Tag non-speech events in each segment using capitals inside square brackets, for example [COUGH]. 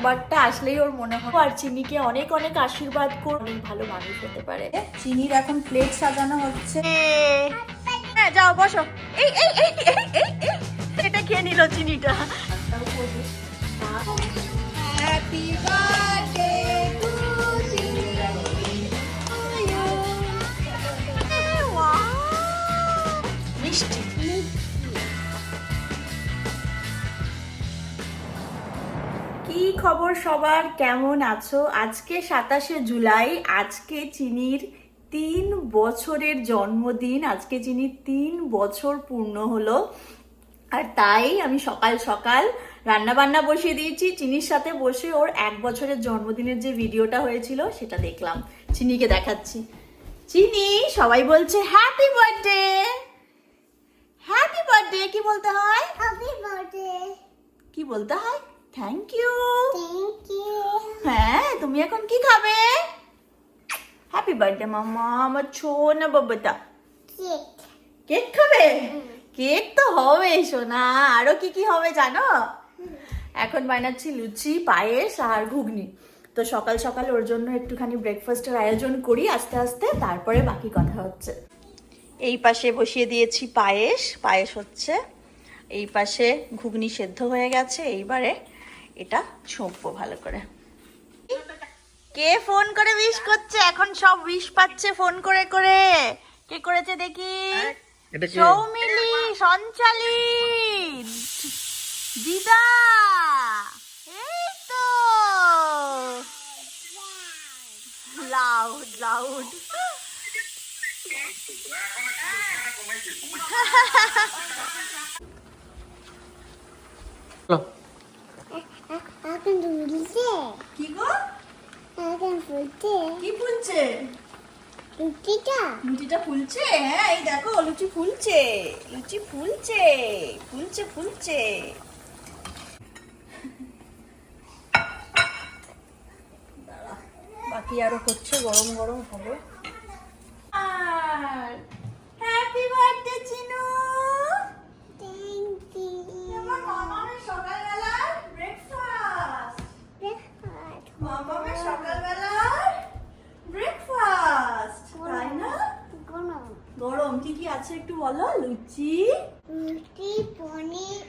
সোমবারটা আসলেই ওর মনে হয়। আর চিনিকে অনেক অনেক আশীর্বাদ কর অনেক ভালো মানুষ হতে পারে। চিনির এখন প্লেট সাজানো হচ্ছে। হ্যাঁ যাও বসো। এই এই এই এই এই এই এটা খেয়ে নিল চিনিটা? হ্যাপি বার্থডে কি খবর সবার? কেমন আছো? আজকে সাতাশে জুলাই আজকে চিনির তিন বছরের জন্মদিন আজকে চিনির তিন বছর পূর্ণ হলো। আর তাই আমি সকাল সকাল রান্না বান্না বসিয়ে দিয়েছি। চিনির সাথে বসে ওর এক বছরের জন্মদিনের যে ভিডিওটা হয়েছিল সেটা দেখলাম। চিনিকে দেখাচ্ছি। চিনি সবাই বলছে হ্যাপি বার্থডে হ্যাপি বার্থডে কি বলতে হয়? Happy birthday. কি বলতে হয়? Thank you Thank you. হ্যাঁ তুমি এখন কি খাবে? হ্যাপি বার্থডে মাম্মা আমার ছোনা বাবাটা। Cake. কেক খাবে? কেক তো হবে সোনা। আরও কি কি হবে জানো? এখন বানাচ্ছি লুচি পায়েস আর ঘুগনি। তো সকাল সকাল ওর জন্য একটুখানি ব্রেকফাস্টের আয়োজন করি আস্তে আস্তে তারপরে বাকি কথা হচ্ছে। এই পাশে বসিয়ে দিয়েছি পায়েস। পায়েস হচ্ছে। এই পাশে ঘুগনি সেদ্ধ হয়ে গেছে। এইবারে এটা ছোঁকবো ভালো করে। কে ফোন করে উইশ করছে? এখন সব উইশ পাচ্ছে ফোন করে করে। কে করেছে দেখি? সৌমিলি সঞ্চালি। দিদা এই তো লাউড লাউড চলো। এখন ফুলছে কি গো? এখন ফুলছে কি ফুলছে? রুটিটা? লুচিটা ফুলছে? হ্যাঁ এই দেখো লুচি ফুলছে। লুচি ফুলছে ফুলছে ফুলছে। বাকি আরও করছে গরম গরম হবে। কি কি আছে একটু বলো? লুচি। রুটি পনির।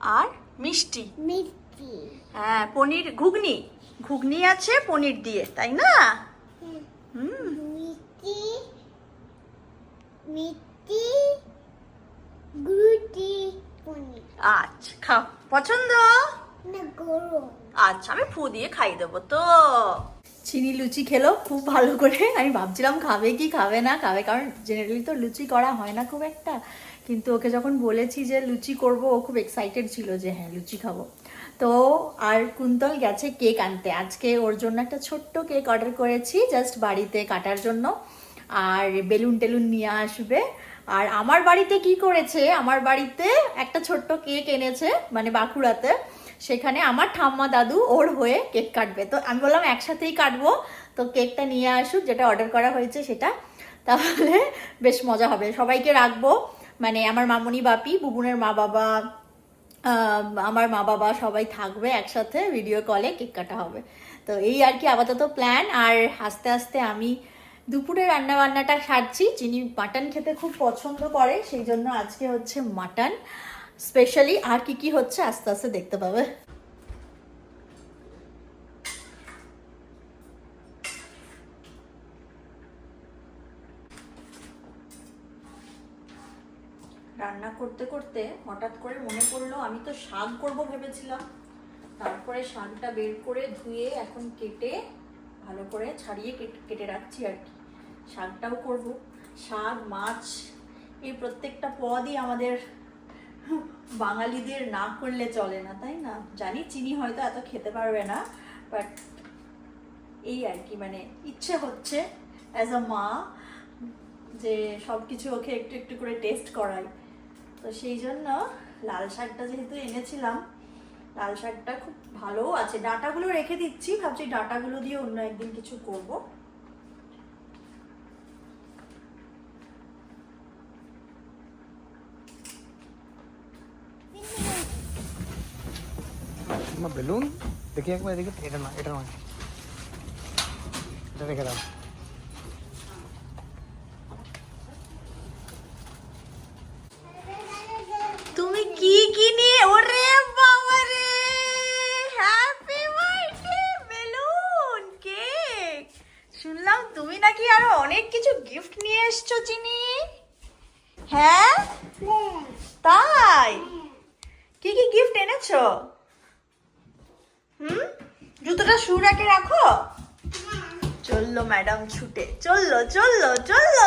আর মিষ্টি। মিষ্টি। হ্যাঁ পনির ঘুগনি। ঘুগনি আছে পনির দিয়ে তাই না? হুম। মিষ্টি মিষ্টি রুটি পনির। আচ্ছা খাও। পছন্দ? না গরম। আচ্ছা আমি ফু দিয়ে খাইয়ে দেবো তো। চিনি লুচি খেলো, খুব ভালো করে। আমি ভাবছিলাম খাবে কি খাবে না খাবে, কারণ জেনারেলি তো লুচি করা হয় না খুব একটা। কিন্তু ওকে যখন বলেছি যে লুচি করব, ও খুব এক্সাইটেড ছিল যে হ্যাঁ লুচি খাব। তো আর কুন্তল গেছে কেক আনতে। আজকে ওর জন্য একটা ছোট্ট কেক অর্ডার করেছি জাস্ট বাড়িতে কাটার জন্য। আর বেলুন টেলুন নিয়ে আসবে। আর আমার বাড়িতে কি করেছে? আমার বাড়িতে একটা ছোট্ট কেক এনেছে মানে বাঁকুড়াতে। সেখানে আমার ঠাম্মা দাদু ওর হয়ে কেক কাটবে। তো আমি বললাম, একসাথেই কাটবো। তো কেকটা নিয়ে আসুক, যেটা অর্ডার করা হয়েছে সেটা। তাহলে বেশ মজা হবে। সবাইকে রাখব। মানে আমার মামনি বাপি, বুবুনের মা বাবা আমার মা বাবা সবাই থাকবে একসাথে ভিডিও কলে কেক কাটা হবে। তো এই আর কি আপাতত প্ল্যান আর আস্তে আস্তে আমি দুপুরে রান্না বান্নাটা সারছি। চিনি, মাটন খেতে খুব পছন্দ করে, সেই জন্য আজকে হচ্ছে মাটন। স্পেশালি আর কি কি হচ্ছে আস্তে আস্তে দেখতে পাবে। রান্না করতে করতে হঠাৎ করে মনে পড়ল, আমি তো শাক করব ভেবেছিলাম। তারপরে শাকটা বের করে ধুয়ে এখন কেটে ভালো করে ছাড়িয়ে কেটে রাখছি আর কি। শাকটাও করব। শাক, মাছ, এই প্রত্যেকটা পদই আমাদের বাঙালিদের না করলে চলে না, তাই না? জানি চিনি হয়তো এত খেতে পারবে না বাট এই আর কি মানে ইচ্ছে হচ্ছে অ্যাজ আ মা যে সব কিছু ওকে একটু একটু করে টেস্ট করাই। তো সেই জন্য লাল শাকটা যেহেতু এনেছিলাম, লাল শাকটা খুব ভালোও আছে। ডাঁটাগুলো রেখে দিচ্ছি, ভাবছি ডাঁটাগুলো দিয়ে অন্য একদিন কিছু করব। আমার বেলুন। দেখি একবার এদিকে এটা না এটা নয়। এটা রেখে দাও। তুমি কি কিনে? ওরে বাবা রে! Happy birthday balloon cake. শুনলাম তুমি নাকি আরও অনেক কিছু গিফট নিয়ে এসছো চিনি। হ্যাঁ? তাই? কি কি গিফট এনেছো? হুম? জুতোটা শু রাখে রাখো। চলল ম্যাডাম ছুটে। চলল চলল চলল।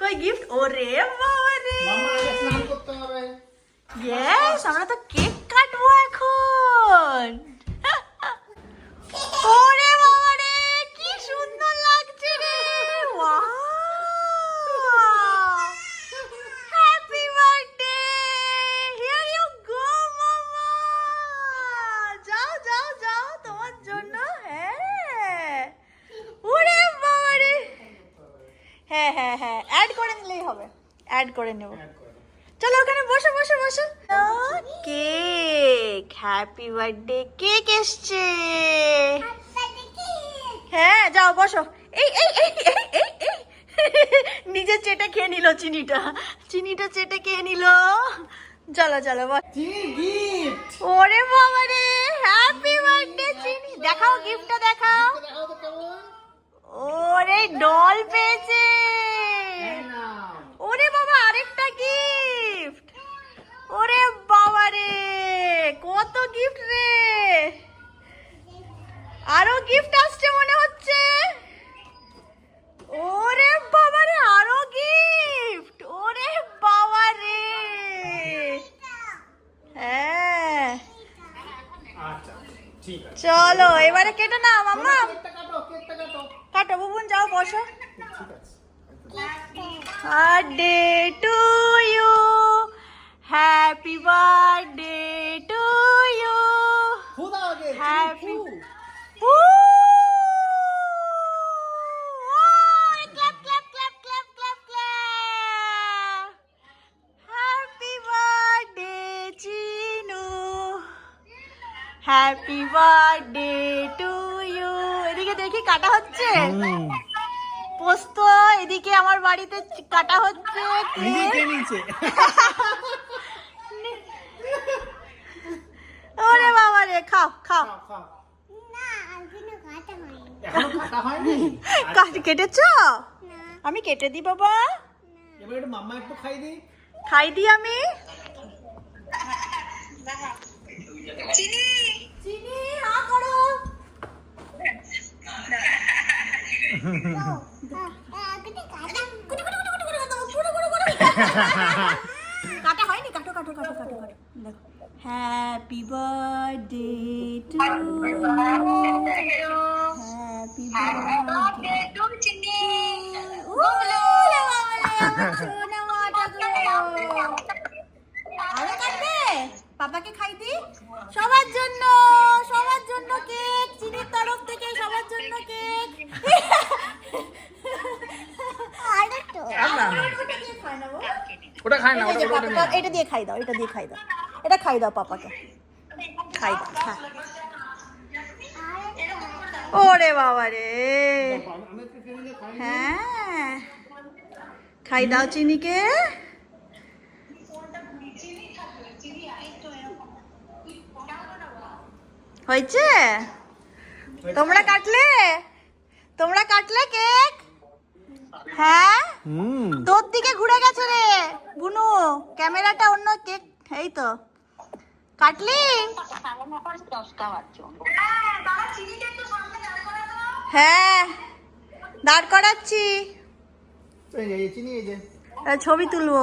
কই গিফট ওরে বাবা রে স্নান করতে হবে। ইয়েস আমরা তো কেক কাটবো এখন ওরে বাবা রে কি সুন্দর লাগছে রে happy birthday here you go মামা যাও যাও যাও তোমার জন্য হ্যাঁ ওরে বাবা রে হ্যাঁ হ্যাঁ হ্যাঁ অ্যাড করে নিলেই হবে অ্যাড করে নেব। চলো ওখানে বসো বসো বসো। কেক হ্যাপি বার্থডে কেক এসছে। হ্যাঁ যাও, বসো। এই এই নিজের চেটে খেয়ে নিল চিনিটা। চিনিটা চেটে খেয়ে নিল। চলো চলো ওরে বাবা রে হ্যাপি বার্থডে চিনি। দেখাও গিফটটা দেখাও। ওরে ডল পেয়েছে। নাও। ওরে বাবা আরেকটা গিফট ওরে বাবা রে কত গিফট রে! আরও গিফট আসছে মনে হচ্ছে। ওরে বাবা রে আরও গিফট ওরে বাবা রে! হ্যাঁ। আচ্ছা চলো এবারে কেটে নাও মাম্মা। কাটো বুবুন যাও বসো। Birthday to you happy birthday to you Happy-! Oh. Happy birthday to you. এদিকে দেখি কাটা হচ্ছে। পোস্ত এদিকে আমার বাড়িতে কাটা হচ্ছে ওরে বাবা রে খাও খাও। কেটেছ? আমি কেটে দিই বাবা। এবার একটু মাম্মা একটু খাই দিই। খাই দিই আমি। চিনি। চিনি হা করো। আগে কাটা হয়নি? কাটো কাটো কাটো কাটো কাটো। দেখো। Happy birthday to happy birthday to Chini কাটবে পাপাকে খাই দি সবার জন্য সবার জন্য কেক চিনির তরফ থেকে সবার জন্য কেক ওটা খায় না এটা দিয়ে খাই দাও এটা দিয়ে খাই দাও। এটা খাই দাও পাপাকে। খাই দাও হ্যাঁ ওরে বাবা রে। হ্যাঁ। খাই দাও চিনিকে। হয়েছে? তোমরা কাটলে? তোমরা কাটলে কেক? হ্যাঁ? তোর দিকে ঘুরে গেছে রে। বুনু ক্যামেরাটা অন্য কেক এই তো। কাটলি? হ্যাঁ দাঁড় করাচ্ছি। এই যে এই চিনি এই যে। ছবি তুলবো।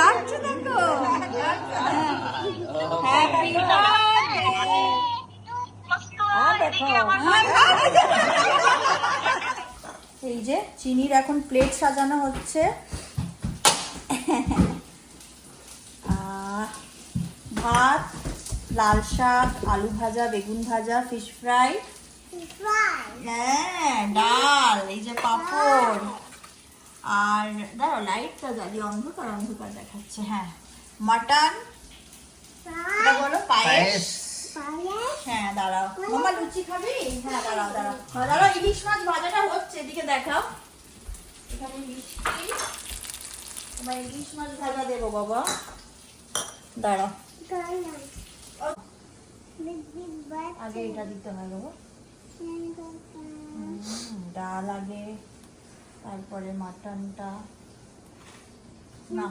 বার্থ দেখো হ্যাপি এই যে চিনির এখন প্লেট সাজানো হচ্ছে। ভাত লাল শাক আলু ভাজা বেগুন ভাজা ফিশ ফ্রাই হ্যাঁ ডাল। এই যে পাপড় আর দাঁড়াও লাইটটা জ্বালিয়ে অন্ধকার অন্ধকার দেখাচ্ছে। হ্যাঁ। মাটন বলো পায়েস? হ্যাঁ দাঁড়াও। মামা লুচি খাবি? হ্যাঁ দাঁড়াও দাঁড়াও। হ্যাঁ, দাঁড়াও ইলিশ মাছ ভাজাটা হচ্ছে এদিকে দেখাও। এখানে মিষ্টি তোমার ইলিশ মাছ ভাজা দেবো বাবা। দাঁড়াও। আগে এটা দিতে হয় বাবা। ডাল আগে। তারপরে মাটনটা না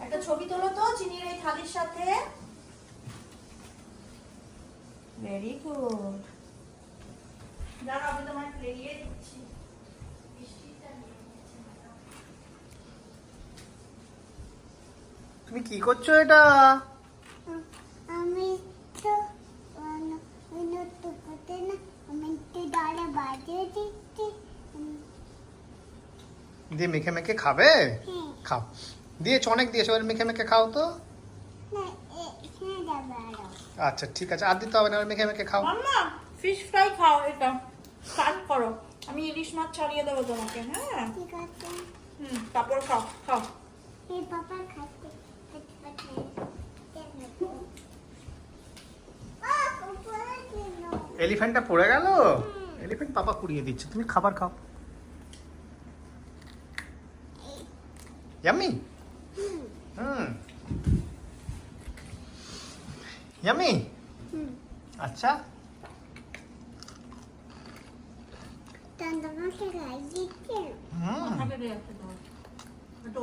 একটা ছবি তোলো তো চিনির এই থালির সাথে ভেরি গুড আমি তোমায় দিচ্ছি। তুমি কি করছ এটা আমি তো তো করতে না আমি তো ডালে বাজিয়ে দিচ্ছি দিয়ে মেখে মেখে খাবে? খাও। দিয়েছ অনেক দিয়েছ এবার মেখে মেখে খাও তো। আচ্ছা ঠিক আছে। আর দিতে হবে না মেখে মেখে খাও। ফিশ ফ্রাই খাও এটা। স্টার্ট করো। আমি ইলিশ মাছ ছাড়িয়ে দেবো তোমাকে হ্যাঁ? ঠিক আছে। হুম তারপর খাও খাও। এই পাপা খাচ্ছে খাচ্ছে খাচ্ছে। এলিফ্যান্টটা পড়ে গেল? এলিফ্যান্ট পাপা কুড়িয়ে দিচ্ছে। তুমি খাবার খাও ইয়াম্মি হুম ইয়াম্মি আচ্ছা তোমাকে খাই দিচ্ছে হুম মাথাকে দিয়ে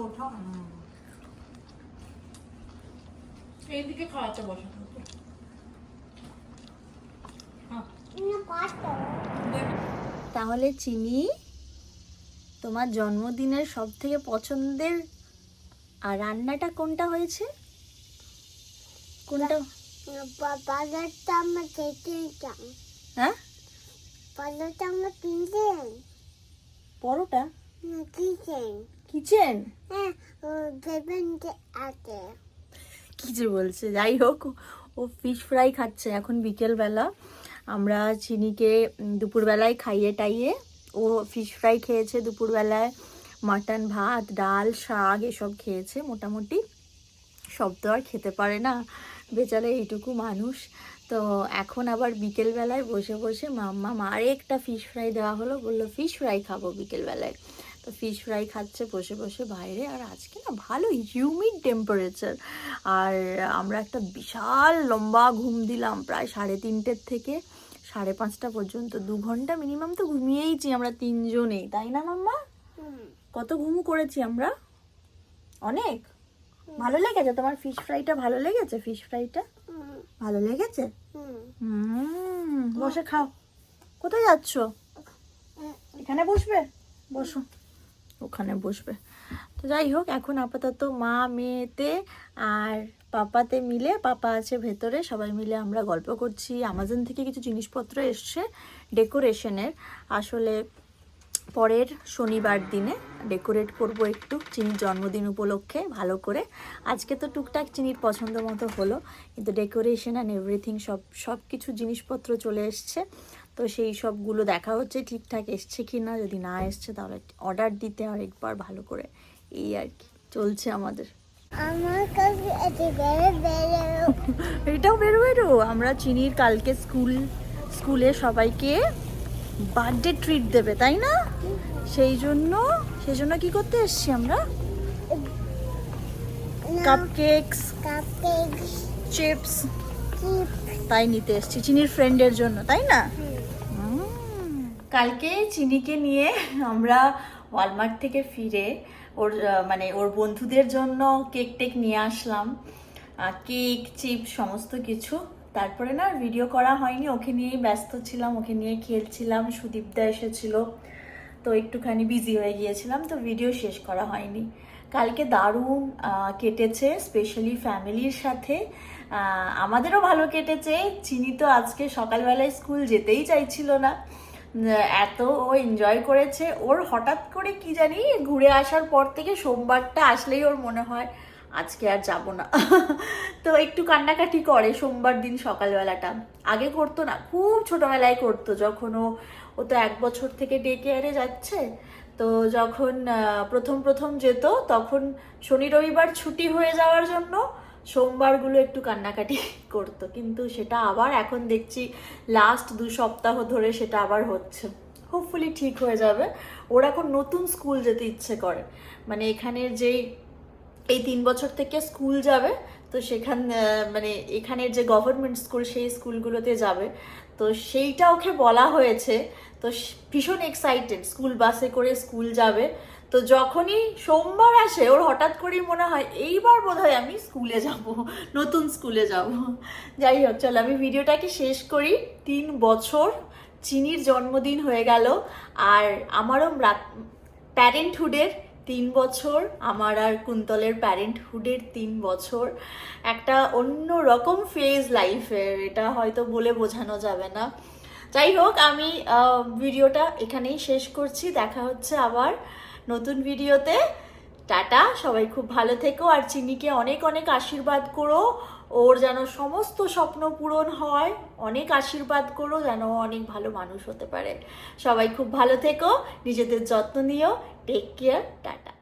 ওঠাও হুম। এইদিকে খাওয়াতে বসো হ্যাঁ কত তাহলে চিনি তোমার জন্মদিনের সব থেকে পছন্দের আর রান্নাটা কোনটা হয়েছে? কোনটা? বাজারটা আমরা খেতে চাই হ্যাঁ? বাজারটা আমরা কিনছেন পরোটা? কিচেন? হ্যাঁ ও ভেবেন যে আছে। কি যে বলছে যাই হোক ও ফিশ ফ্রাই খাচ্ছে এখন বিকেলবেলা। আমরা চিনিকে দুপুরবেলায় খাইয়ে টাইয়ে ও ফিশ ফ্রাই খেয়েছে দুপুরবেলায়। মাটন ভাত, ডাল, শাক এসব খেয়েছে। মোটামুটি সব তো আর খেতে পারে না। বেচারা এইটুকু মানুষ। তো এখন আবার বিকেলবেলায় বসে বসে মাম্মা মারে একটা ফিশ ফ্রাই দেওয়া হলো। বলল ফিশ ফ্রাই খাব বিকেলবেলায়। তো ফিশ ফ্রাই খাচ্ছে বসে বসে বাইরে। আর আজকে না ভালো হিউমিড টেম্পারেচার আর আমরা একটা বিশাল লম্বা ঘুম দিলাম। প্রায় সাড়ে তিনটের থেকে। সাড়ে পাঁচটা পর্যন্ত দু ঘণ্টা মিনিমাম তো ঘুমিয়েইছি আমরা তিনজনেই তাই না মাম্মা? হুম। কত ঘুম করেছি আমরা? অনেক? ভালো লেগেছে? তোমার ফিশ ফ্রাইটা ভালো লেগেছে? ফিশ ফ্রাইটা ভালো লেগেছে? হুম। বসে খাও। কোথায় যাচ্ছ? এখানে বসবে? বসো। ওখানে বসবে। তো যাই হোক এখন আপাতত মা মেয়েতে আর পাপাতে মিলে, পাপা আছে ভেতরে, সবাই মিলে আমরা গল্প করছি। আমাজন থেকে কিছু জিনিসপত্র এসছে ডেকোরেশনের। আসলে পরের শনিবার দিনে ডেকোরেট করব একটু চিনির জন্মদিন উপলক্ষে, ভালো করে। আজকে তো টুকটাক চিনির পছন্দ মতো হলো, কিন্তু ডেকোরেশন অ্যান্ড এভরিথিং সব সব কিছু জিনিসপত্র চলে এসছে। তো সেই সবগুলো দেখা হচ্ছে, ঠিকঠাক এসছে কি না যদি না এসছে তাহলে অর্ডার দিতে আর একবার ভালো করে। এই আর কি, চলছে আমাদের। [LAUGHS] এটাও বেরোবে রো আমরা চিনির কালকে স্কুল স্কুলে সবাইকে বার্থডে ট্রিট দেবে তাই না? সেই জন্য সেই জন্য কি করতে এসছি আমরা? কাপ কেকস কাপকেক চিপস তাই নিতে এসছি চিনির ফ্রেন্ডের জন্য তাই না? কালকে চিনিকে নিয়ে আমরা ওয়ালমার্ট থেকে ফিরে ওর মানে ওর বন্ধুদের জন্য কেক টেক নিয়ে আসলাম। কেক চিপ সমস্ত কিছু। তারপরে না ভিডিও করা হয়নি। ওকে নিয়েই ব্যস্ত ছিলাম, ওকে নিয়ে খেলছিলাম। সুদীপদা এসেছিল। তো একটুখানি বিজি হয়ে গিয়েছিলাম, তো ভিডিও শেষ করা হয়নি। কালকে দারুণ কেটেছে স্পেশালি ফ্যামিলির সাথে। আমাদেরও ভালো কেটেছে। চিনি তো আজকে সকালবেলায় স্কুল যেতেই চাইছিল না। এত ও এনজয় করেছে, ওর হঠাৎ করে কি জানি ঘুরে আসার পর থেকে সোমবারটা আসলেই ওর মনে হয় আজকে আর যাব না। [LAUGHS] তো একটু কান্নাকাটি করে সোমবার দিন সকালবেলাটা। আগে করতো না, খুব ছোটবেলায় করতো, যখন ও ও তো এক বছর থেকে ডে কেয়ারে যাচ্ছে, তো যখন প্রথম প্রথম যেত, তখন শনি রবিবার ছুটি হয়ে যাওয়ার জন্য সোমবারগুলো একটু কান্নাকাটি [LAUGHS] করতো, কিন্তু সেটা আবার এখন দেখছি লাস্ট দু সপ্তাহ ধরে সেটা আবার হচ্ছে। হোপফুলি ঠিক হয়ে যাবে। ওর এখন নতুন স্কুল যেতে ইচ্ছে করে। মানে এখানের যেই, এই তিন বছর থেকে স্কুল যাবে, তো সেখান মানে এখানের যে গভর্নমেন্ট স্কুল সেই স্কুলগুলোতে যাবে। তো সেইটা ওকে বলা হয়েছে। তো ভীষণ এক্সাইটেড স্কুল বাসে করে স্কুল যাবে। তো যখনই সোমবার আসে, ওর হঠাৎ করেই মনে হয় এইবার বোধহয় আমি স্কুলে যাব, নতুন স্কুলে যাব। যাই হোক, চলো আমি ভিডিওটাকে শেষ করি। তিন বছর চিনির জন্মদিন হয়ে গেল, আর আমারও প্যারেন্টহুডের তিন বছর, আমার আর কুন্তলের প্যারেন্টহুডের তিন বছর। একটা অন্য রকম ফেজ লাইফের এটা হয়তো বলে বোঝানো যাবে না। যাই হোক, আমি ভিডিওটা এখানেই শেষ করছি। দেখা হচ্ছে আবার। নতুন ভিডিওতে। টাটা, সবাই খুব ভালো থেকো। আর চিনিকে অনেক অনেক আশীর্বাদ করো। ওর যেন সমস্ত স্বপ্ন পূরণ হয়, অনেক আশীর্বাদ করো যেন অনেক ভালো মানুষ হতে পারে। সবাই খুব ভালো থেকো, নিজেদের যত্ন নিও। Take care tata.